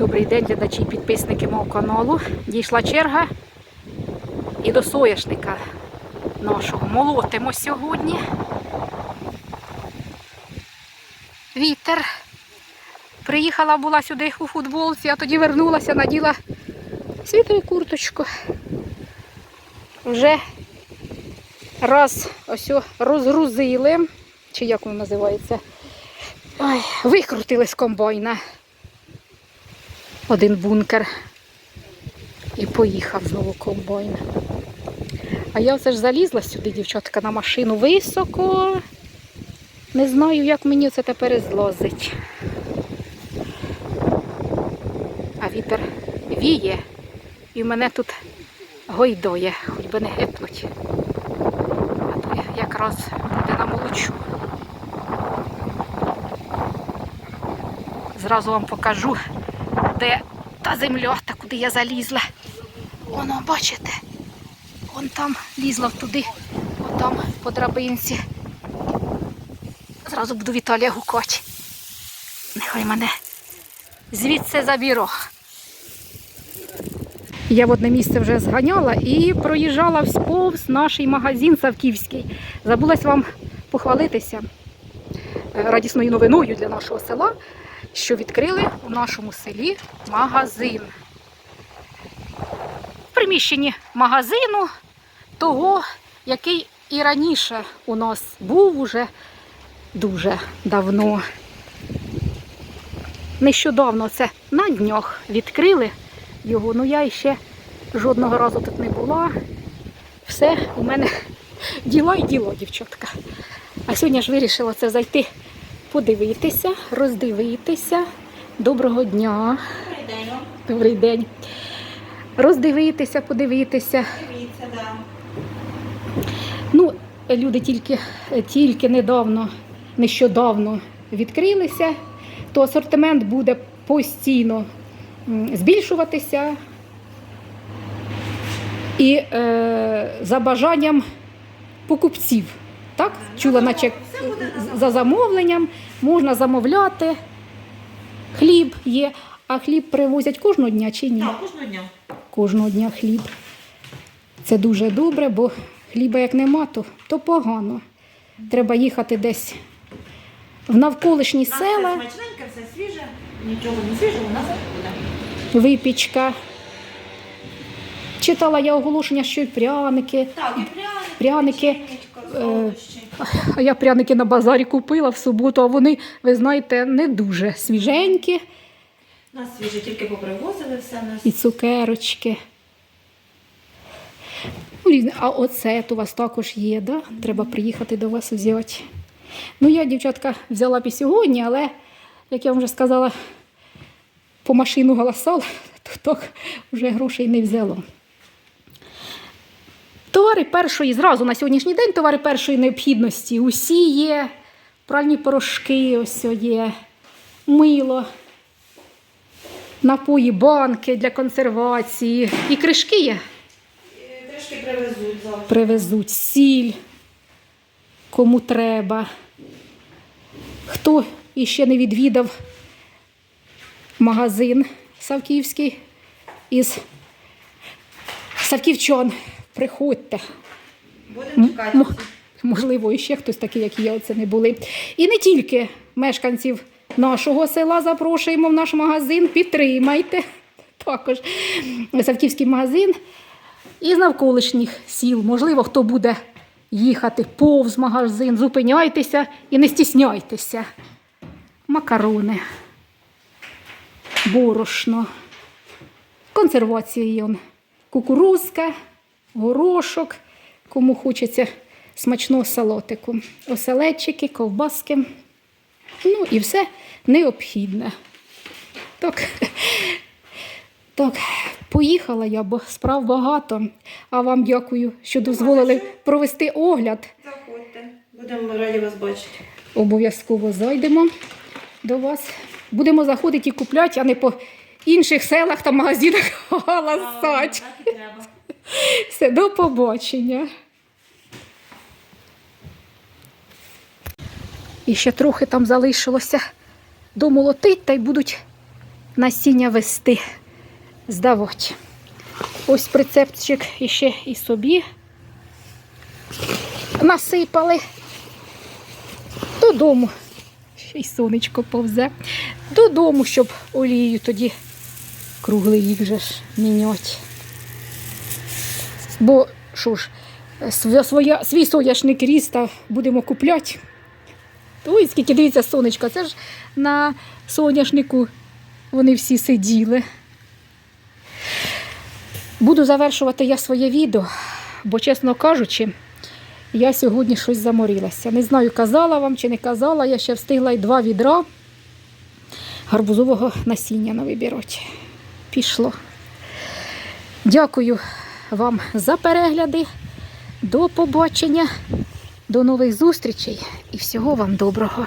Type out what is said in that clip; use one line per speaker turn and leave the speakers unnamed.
Добрий день, глядачі і підписники мого каналу. Дійшла черга і до соняшника нашого. Молотимо сьогодні. Вітер. Приїхала була сюди у футболці, а тоді вернулася, наділа світову курточку. Вже раз ось розгрузили, чи як воно називається, Ой, викрутили з комбайна один бункер і поїхав знову комбайн. А я все ж залізла сюди, дівчатка, на машину високо. Не знаю, як мені це тепер злозить. А вітер віє, і мене тут гойдоє, хоч би не гепнуть. А то я якраз буде намолочу. Зразу вам покажу, де та земля, та куди я залізла. Воно, бачите? Вон там лізла туди, отам по драбинці. Зразу буду Віталія гукати. Нехай мене звідси забіро. Я в одне місце вже зганяла і проїжджала повз наш магазин Савківський. Забулась вам похвалитися е, радісною новиною для нашого села, що відкрили у нашому селі магазин. В приміщенні магазину того, який і раніше у нас був уже дуже давно. Нещодавно це на днях відкрили його, ну я ще жодного разу тут не була. Все, у мене діла і діло, дівчатка. А сьогодні ж вирішила це зайти, подивитися, роздивитися. Доброго дня. Добрий день. Добрий день. Роздивитися, подивитися.
Дивіться, да.
Ну, люди тільки, тільки недавно, нещодавно відкрилися, то асортимент буде постійно збільшуватися. І е, за бажанням покупців. Так? Чула, наче за замовленням можна замовляти. Хліб є, а хліб привозять кожного дня чи ні?
Так, кожного дня.
кожного дня хліб. Це дуже добре, бо хліба як нема, то, то погано. Треба їхати десь в навколишні
нас
села,
все смачненьке, все свіже, нічого не свіжого у нас буде.
випічка. Читала я оголошення, що й пряники.
Так, і пряники,
Пряники, е. А я пряники на базарі купила в суботу, а вони, ви знаєте, не дуже свіженькі.
Нас свіже, тільки попривозили все. Нас.
і цукерочки. Ну. А оцет у вас також є, да? Треба приїхати до вас взяти. Ну, я, дівчатка, взяла б сьогодні, але, як я вам вже сказала, по машину голосала, то так вже грошей не взяло. Товари першої, зразу на сьогоднішній день товари першої необхідності. Усі є, пральні порошки, ось є, мило, напої, банки для консервації. І кришки є,
Трішки привезуть завтра.
привезуть, сіль, кому треба. Хто іще не відвідав магазин Савківський із Савківчан, приходьте.
Будемо чекати.
М- Можливо, і ще хтось такий, як я, оце не були. І не тільки мешканців нашого села запрошуємо в наш магазин, підтримайте також Савківський магазин і з навколишніх сіл. Можливо, хто буде їхати повз магазин, зупиняйтеся і не стісняйтеся. Макарони, борошно, консервація он, кукурузка, горошок, кому хочеться смачного салатику, оселедчики, ковбаски. Ну і все необхідне. Так, так, поїхала я, бо справ багато. А вам дякую, що дозволили провести огляд.
Заходьте. Будемо раді вас бачити.
Обов'язково зайдемо до вас. Будемо заходити і купляти, а не по інших селах та магазинах галасать. Все, до побачення. І ще трохи там залишилося домолотить, та й будуть насіння вести, здавати. Ось прицепчик іще і собі насипали. Додому. Ще й сонечко повзе. Додому, щоб олію тоді круглий рік вже ж міняти. Бо що ж, своя, свій соняшник ріс будемо купляти. Ой, скільки дивіться сонечка, це ж на соняшнику вони всі сиділи. Буду завершувати я своє відео, бо, чесно кажучи, я сьогодні щось заморилася. Не знаю, казала вам чи не казала, я ще встигла й два відра гарбузового насіння на вибірoti. Пішло. Дякую вам за перегляди. До побачення, до нових зустрічей і всього вам доброго.